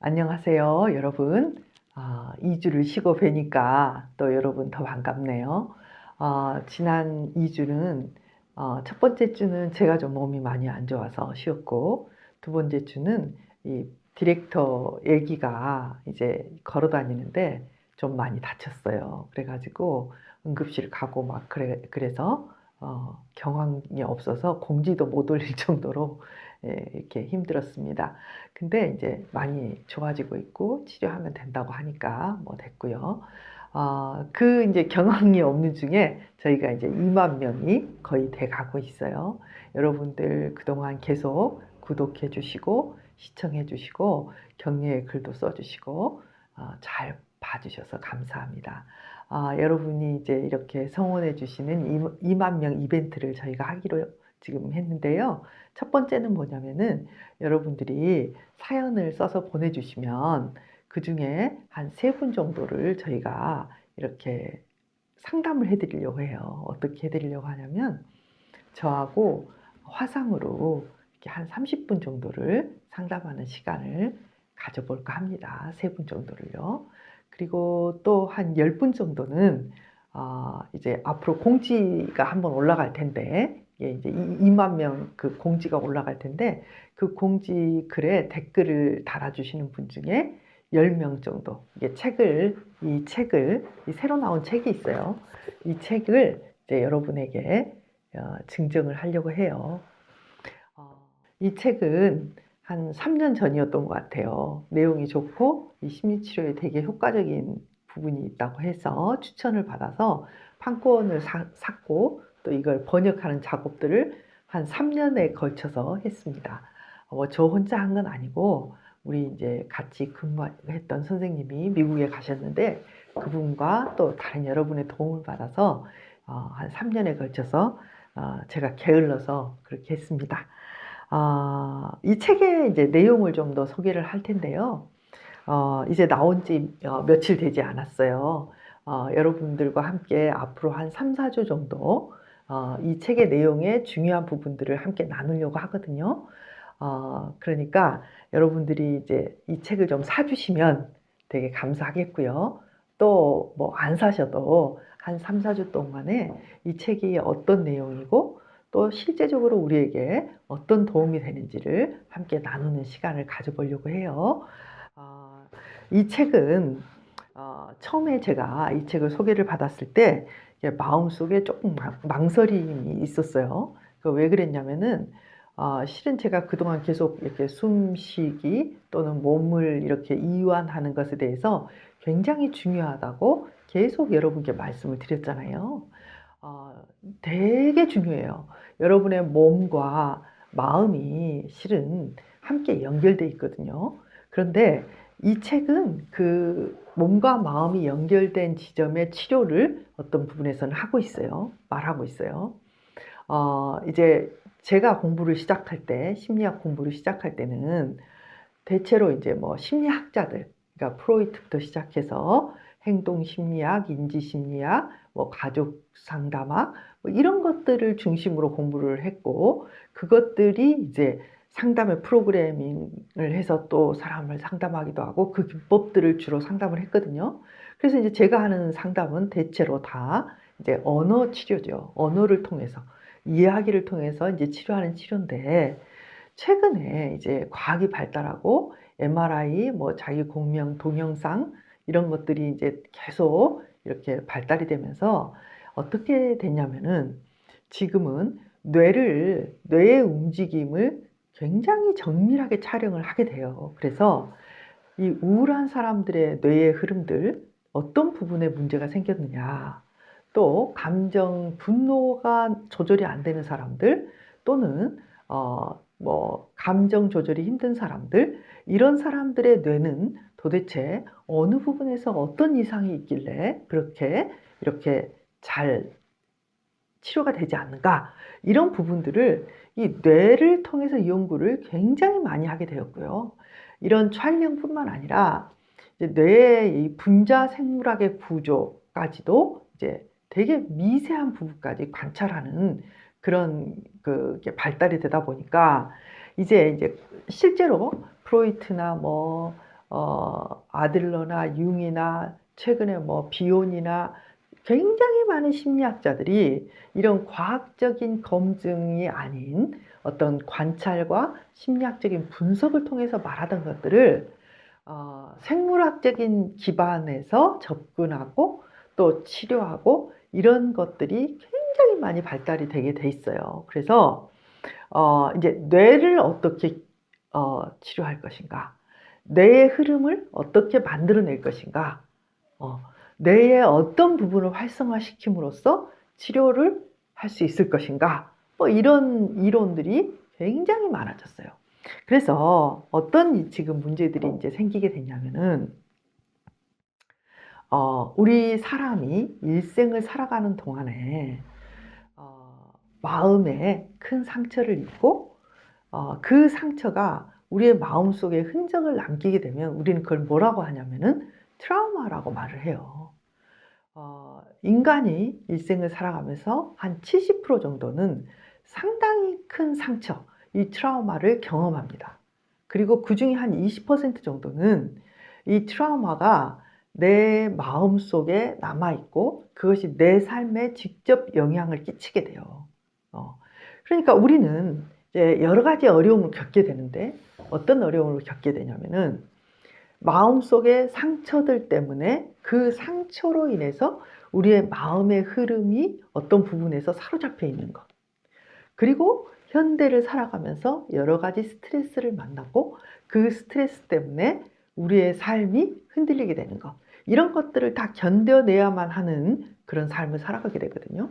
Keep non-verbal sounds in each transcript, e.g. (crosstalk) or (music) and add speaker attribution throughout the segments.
Speaker 1: 안녕하세요, 여러분. 아, 2주를 쉬고 뵈니까 또 여러분 더 반갑네요. 아, 지난 2주는 어, 첫 번째 주는 제가 좀 몸이 많이 안 좋아서 쉬었고 두 번째 주는 이 디렉터 애기가 이제 걸어 다니는데 좀 많이 다쳤어요. 그래가지고 응급실 가고 막 그래, 그래서 어, 경황이 없어서 공지도 못 올릴 (laughs) 정도로 예, 이렇게 힘들었습니다. 근데 이제 많이 좋아지고 있고 치료하면 된다고 하니까 뭐 됐고요. 어, 그 이제 경황이 없는 중에 저희가 이제 2만 명이 거의 돼 가고 있어요. 여러분들 그동안 계속 구독해 주시고 시청해 주시고 격려의 글도 써 주시고 어, 잘 봐주셔서 감사합니다. 아, 여러분이 이제 이렇게 성원해 주시는 2만 명 이벤트를 저희가 하기로 지금 했는데요. 첫 번째는 뭐냐면은 여러분들이 사연을 써서 보내주시면 그 중에 한 세 분 정도를 저희가 이렇게 상담을 해드리려고 해요. 어떻게 해드리려고 하냐면 저하고 화상으로 이렇게 한 30분 정도를 상담하는 시간을 가져볼까 합니다. 세 분 정도를요. 그리고 또한 10분 정도는 어, 이제 앞으로 공지가 한번 올라갈 텐데 예, 이제 2만 명 그 공지가 올라갈 텐데 그 공지 글에 댓글을 달아주시는 분 중에 10명 정도 이게 책을 이 책을 이 새로 나온 책이 있어요. 이 책을 이제 여러분에게 어, 증정을 하려고 해요. 어, 이 책은 한 3년 전이었던 것 같아요. 내용이 좋고 이 심리치료에 되게 효과적인 부분이 있다고 해서 추천을 받아서 판권을 사, 샀고 또 이걸 번역하는 작업들을 한 3년에 걸쳐서 했습니다. 뭐 저 혼자 한 건 아니고 우리 이제 같이 근무했던 선생님이 미국에 가셨는데 그분과 또 다른 여러분의 도움을 받아서 어, 한 3년에 걸쳐서 어, 제가 게을러서 그렇게 했습니다. 어, 이 책의 이제 내용을 좀 더 소개를 할 텐데요. 어, 이제 나온 지 어, 며칠 되지 않았어요. 어, 여러분들과 함께 앞으로 한 3, 4주 정도 어, 이 책의 내용의 중요한 부분들을 함께 나누려고 하거든요. 어, 그러니까 여러분들이 이제 이 책을 좀 사주시면 되게 감사하겠고요. 또 뭐 안 사셔도 한 3, 4주 동안에 이 책이 어떤 내용이고 또 실제적으로 우리에게 어떤 도움이 되는지를 함께 나누는 시간을 가져보려고 해요. 어, 이 책은 어, 처음에 제가 이 책을 소개를 받았을 때 마음속에 조금 망설임이 있었어요. 그왜 그랬냐면은 어, 실은 제가 그동안 계속 이렇게 숨쉬기 또는 몸을 이렇게 이완하는 것에 대해서 굉장히 중요하다고 계속 여러분께 말씀을 드렸잖아요. 어, 되게 중요해요. 여러분의 몸과 마음이 실은 함께 연결돼 있거든요. 그런데 이 책은 그 몸과 마음이 연결된 지점의 치료를 어떤 부분에서는 하고 있어요. 말하고 있어요. 어, 이제 제가 공부를 시작할 때, 심리학 공부를 시작할 때는 대체로 이제 뭐 심리학자들, 그러니까 프로이트부터 시작해서 행동 심리학, 인지 심리학, 뭐 가족 상담학, 뭐 이런 것들을 중심으로 공부를 했고, 그것들이 이제 상담의 프로그래밍을 해서 또 사람을 상담하기도 하고 그 기법들을 주로 상담을 했거든요. 그래서 이제 제가 하는 상담은 대체로 다 이제 언어 치료죠. 언어를 통해서 이야기를 통해서 이제 치료하는 치료인데 최근에 이제 과학이 발달하고 MRI, 뭐 자기 공명 동영상 이런 것들이 이제 계속 이렇게 발달이 되면서 어떻게 됐냐면은 지금은 뇌를 뇌의 움직임을 굉장히 정밀하게 촬영을 하게 돼요. 그래서 이 우울한 사람들의 뇌의 흐름들 어떤 부분에 문제가 생겼느냐 또 감정 분노가 조절이 안 되는 사람들 또는 어, 뭐 감정 조절이 힘든 사람들 이런 사람들의 뇌는 도대체 어느 부분에서 어떤 이상이 있길래 그렇게 이렇게 잘 치료가 되지 않는가 이런 부분들을 이 뇌를 통해서 연구를 굉장히 많이 하게 되었고요. 이런 촬영뿐만 아니라 뇌의 이 분자 생물학의 구조까지도 이제 되게 미세한 부분까지 관찰하는 그런 그 발달이 되다 보니까 이제 이제 실제로 프로이트나 뭐 어, 아들러나 융이나 최근에 뭐 비온이나 굉장히 많은 심리학자들이 이런 과학적인 검증이 아닌 어떤 관찰과 심리학적인 분석을 통해서 말하던 것들을 어, 생물학적인 기반에서 접근하고 또 치료하고 이런 것들이 굉장히 많이 발달이 되게 돼 있어요. 그래서 어, 이제 뇌를 어떻게 어, 치료할 것인가, 뇌의 흐름을 어떻게 만들어낼 것인가, 어, 뇌의 어떤 부분을 활성화시킴으로써 치료를 할 수 있을 것인가, 뭐 이런 이론들이 굉장히 많아졌어요. 그래서 어떤 이 지금 문제들이 이제 생기게 됐냐면은 어, 우리 사람이 일생을 살아가는 동안에 어, 마음에 큰 상처를 입고 어, 그 상처가 우리의 마음 속에 흔적을 남기게 되면 우리는 그걸 뭐라고 하냐면은 트라우마라고 말을 해요. 어, 인간이 일생을 살아가면서 한 70% 정도는 상당히 큰 상처, 이 트라우마를 경험합니다. 그리고 그 중에 한 20% 정도는 이 트라우마가 내 마음 속에 남아있고 그것이 내 삶에 직접 영향을 끼치게 돼요. 어, 그러니까 우리는 이제 여러 가지 어려움을 겪게 되는데 어떤 어려움을 겪게 되냐면은 마음 속의 상처들 때문에 그 상처로 인해서 우리의 마음의 흐름이 어떤 부분에서 사로잡혀 있는 것. 그리고 현대를 살아가면서 여러 가지 스트레스를 만나고 그 스트레스 때문에 우리의 삶이 흔들리게 되는 것. 이런 것들을 다 견뎌내야만 하는 그런 삶을 살아가게 되거든요.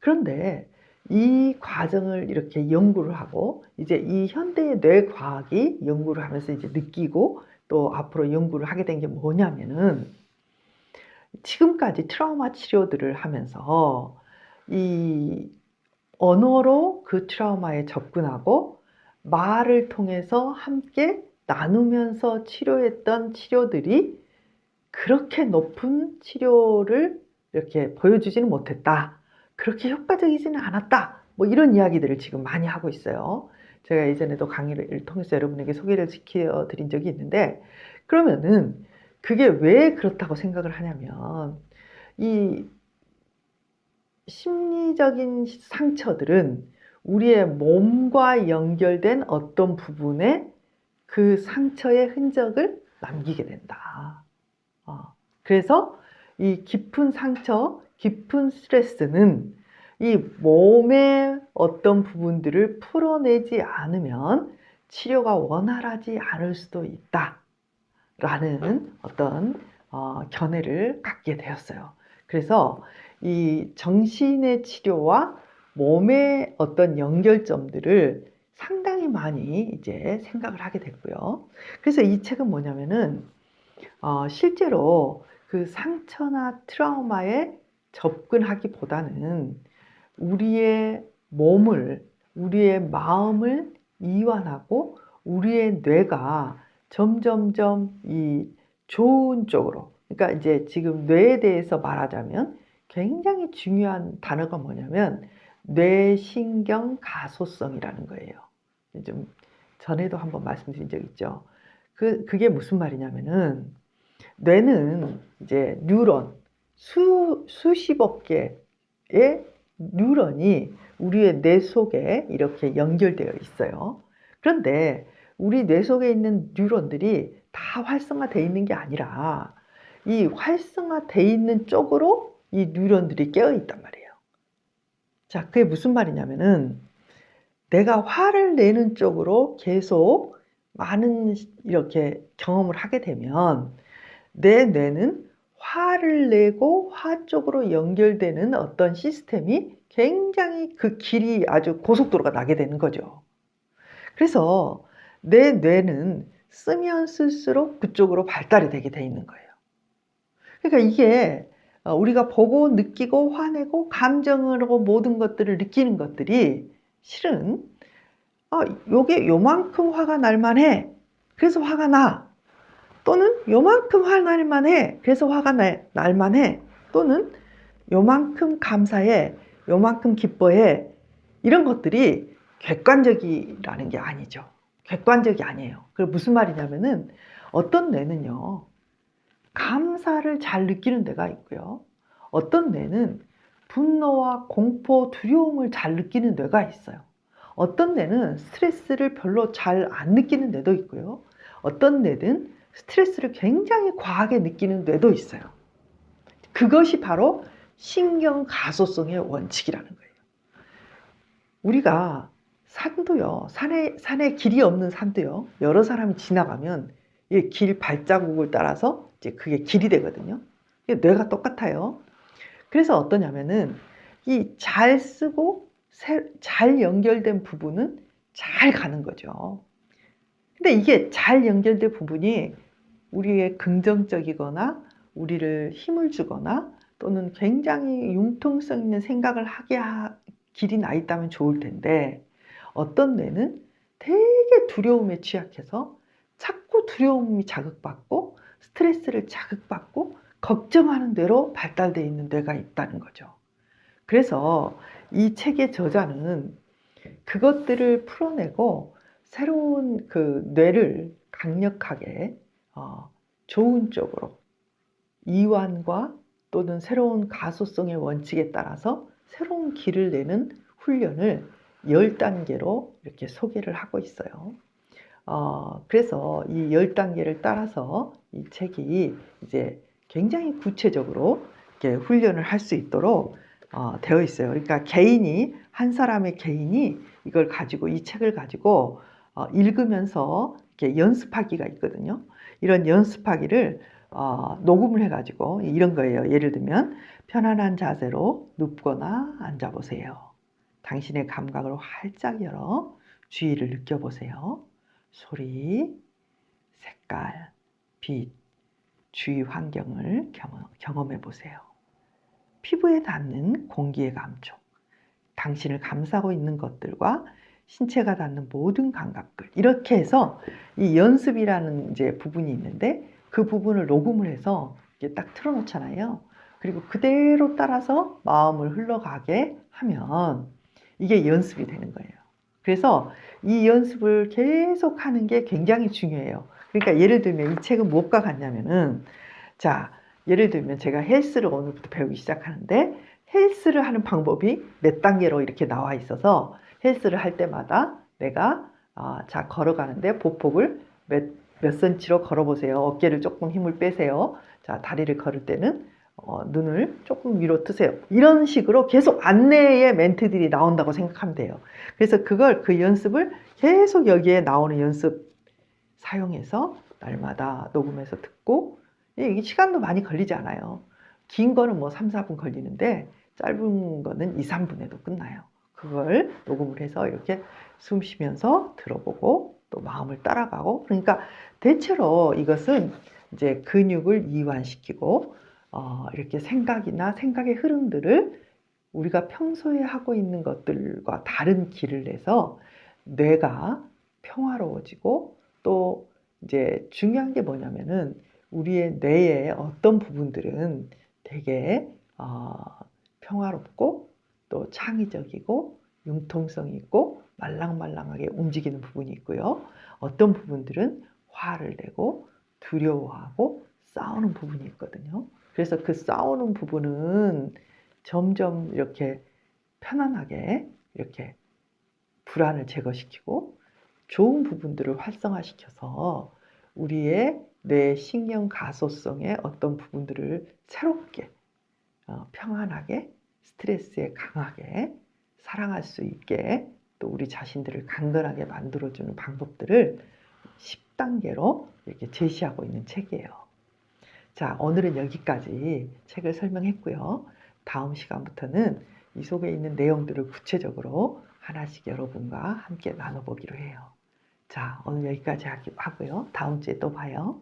Speaker 1: 그런데 이 과정을 이렇게 연구를 하고 이제 이 현대의 뇌 과학이 연구를 하면서 이제 느끼고 또 앞으로 연구를 하게 된 게 뭐냐면은 지금까지 트라우마 치료들을 하면서 이 언어로 그 트라우마에 접근하고 말을 통해서 함께 나누면서 치료했던 치료들이 그렇게 높은 치료를 이렇게 보여주지는 못했다. 그렇게 효과적이지는 않았다. 뭐 이런 이야기들을 지금 많이 하고 있어요. 제가 예전에도 강의를 통해서 여러분에게 소개를 시켜 드린 적이 있는데, 그러면은 그게 왜 그렇다고 생각을 하냐면, 이 심리적인 상처들은 우리의 몸과 연결된 어떤 부분에 그 상처의 흔적을 남기게 된다. 어, 그래서 이 깊은 상처, 깊은 스트레스는 이 몸의 어떤 부분들을 풀어내지 않으면 치료가 원활하지 않을 수도 있다. 라는 어떤 어, 견해를 갖게 되었어요. 그래서 이 정신의 치료와 몸의 어떤 연결점들을 상당히 많이 이제 생각을 하게 됐고요. 그래서 이 책은 뭐냐면은 어, 실제로 그 상처나 트라우마에 접근하기보다는 우리의 몸을, 우리의 마음을 이완하고 우리의 뇌가 점점점 이 좋은 쪽으로, 그러니까 이제 지금 뇌에 대해서 말하자면 굉장히 중요한 단어가 뭐냐면 뇌신경 가소성이라는 거예요. 좀 전에도 한번 말씀드린 적 있죠. 그, 그게 무슨 말이냐면은 뇌는 이제 뉴런 수, 수십억 개의 뉴런이 우리의 뇌 속에 이렇게 연결되어 있어요. 그런데 우리 뇌 속에 있는 뉴런들이 다 활성화되어 있는 게 아니라 이 활성화되어 있는 쪽으로 이 뉴런들이 깨어 있단 말이에요. 자, 그게 무슨 말이냐면은 내가 화를 내는 쪽으로 계속 많은 이렇게 경험을 하게 되면 내 뇌는 화를 내고 화 쪽으로 연결되는 어떤 시스템이 굉장히 그 길이 아주 고속도로가 나게 되는 거죠. 그래서 내 뇌는 쓰면 쓸수록 그쪽으로 발달이 되게 돼 있는 거예요. 그러니까 이게 어, 우리가 보고 느끼고 화내고 감정으로 모든 것들을 느끼는 것들이 실은 아, 요게 요만큼 화가 날 만해. 그래서 화가 나. 또는 요만큼 화가 날 만해. 그래서 화가 날, 날 만해. 또는 요만큼 감사해, 요만큼 기뻐해, 이런 것들이 객관적이라는 게 아니죠. 객관적이 아니에요. 그 무슨 말이냐면은 어떤 뇌는요, 감사를 잘 느끼는 뇌가 있고요. 어떤 뇌는 분노와 공포, 두려움을 잘 느끼는 뇌가 있어요. 어떤 뇌는 스트레스를 별로 잘 안 느끼는 뇌도 있고요. 어떤 뇌는 스트레스를 굉장히 과하게 느끼는 뇌도 있어요. 그것이 바로 신경 가소성의 원칙이라는 거예요. 우리가 산도요, 산에, 산에 길이 없는 산도요, 여러 사람이 지나가면 이 길 발자국을 따라서 이제 그게 길이 되거든요. 뇌가 똑같아요. 그래서 어떠냐면은 이 잘 쓰고 새- 잘 연결된 부분은 잘 가는 거죠. 근데 이게 잘 연결된 부분이 우리의 긍정적이거나 우리를 힘을 주거나 또는 굉장히 융통성 있는 생각을 하게 하, 길이 나 있다면 좋을 텐데 어떤 뇌는 되게 두려움에 취약해서 자꾸 두려움이 자극받고 스트레스를 자극받고 걱정하는 대로 발달되어 있는 뇌가 있다는 거죠. 그래서 이 책의 저자는 그것들을 풀어내고 새로운 그 뇌를 강력하게 어, 좋은 쪽으로 이완과 또는 새로운 가소성의 원칙에 따라서 새로운 길을 내는 훈련을 10단계로 이렇게 소개를 하고 있어요. 어, 그래서 이 10단계를 따라서 이 책이 이제 굉장히 구체적으로 이렇게 훈련을 할 수 있도록 어, 되어 있어요. 그러니까 개인이, 한 사람의 개인이 이걸 가지고, 이 책을 가지고 어, 읽으면서 이렇게 연습하기가 있거든요. 이런 연습하기를 어, 녹음을 해가지고 이런 거예요. 예를 들면, 편안한 자세로 눕거나 앉아보세요. 당신의 감각을 활짝 열어 주의를 느껴보세요. 소리, 색깔, 빛, 주위 환경을 경험해 보세요. 피부에 닿는 공기의 감촉, 당신을 감싸고 있는 것들과 신체가 닿는 모든 감각들 이렇게 해서 이 연습이라는 이제 부분이 있는데 그 부분을 녹음을 해서 이게 딱 틀어놓잖아요. 그리고 그대로 따라서 마음을 흘러가게 하면 이게 연습이 되는 거예요. 그래서 이 연습을 계속 하는 게 굉장히 중요해요. 그러니까 예를 들면 이 책은 무엇과 같냐면은 자, 예를 들면 제가 헬스를 오늘부터 배우기 시작하는데 헬스를 하는 방법이 몇 단계로 이렇게 나와 있어서 헬스를 할 때마다 내가 아, 자 걸어가는데 보폭을 몇, 몇 센치로 걸어보세요. 어깨를 조금 힘을 빼세요. 자 다리를 걸을 때는 어, 눈을 조금 위로 트세요. 이런 식으로 계속 안내의 멘트들이 나온다고 생각하면 돼요. 그래서 그걸 그 연습을 계속 여기에 나오는 연습 사용해서 날마다 녹음해서 듣고 이게 시간도 많이 걸리지 않아요. 긴 거는 뭐 3, 4분 걸리는데 짧은 거는 2, 3분에도 끝나요. 그걸 녹음을 해서 이렇게 숨 쉬면서 들어보고 또 마음을 따라가고 그러니까 대체로 이것은 이제 근육을 이완시키고 어, 이렇게 생각이나 생각의 흐름들을 우리가 평소에 하고 있는 것들과 다른 길을 내서 뇌가 평화로워지고 또 이제 중요한 게 뭐냐면은 우리의 뇌의 어떤 부분들은 되게 어, 평화롭고 또 창의적이고 융통성이 있고 말랑말랑하게 움직이는 부분이 있고요. 어떤 부분들은 화를 내고 두려워하고 싸우는 부분이 있거든요. 그래서 그 싸우는 부분은 점점 이렇게 편안하게 이렇게 불안을 제거시키고 좋은 부분들을 활성화시켜서 우리의 뇌 신경 가소성의 어떤 부분들을 새롭게 어, 평안하게 스트레스에 강하게 사랑할 수 있게 또 우리 자신들을 강건하게 만들어주는 방법들을 10단계로 이렇게 제시하고 있는 책이에요. 자, 오늘은 여기까지 책을 설명했고요. 다음 시간부터는 이 속에 있는 내용들을 구체적으로 하나씩 여러분과 함께 나눠보기로 해요. 자, 오늘 여기까지 하고요. 다음 주에 또 봐요.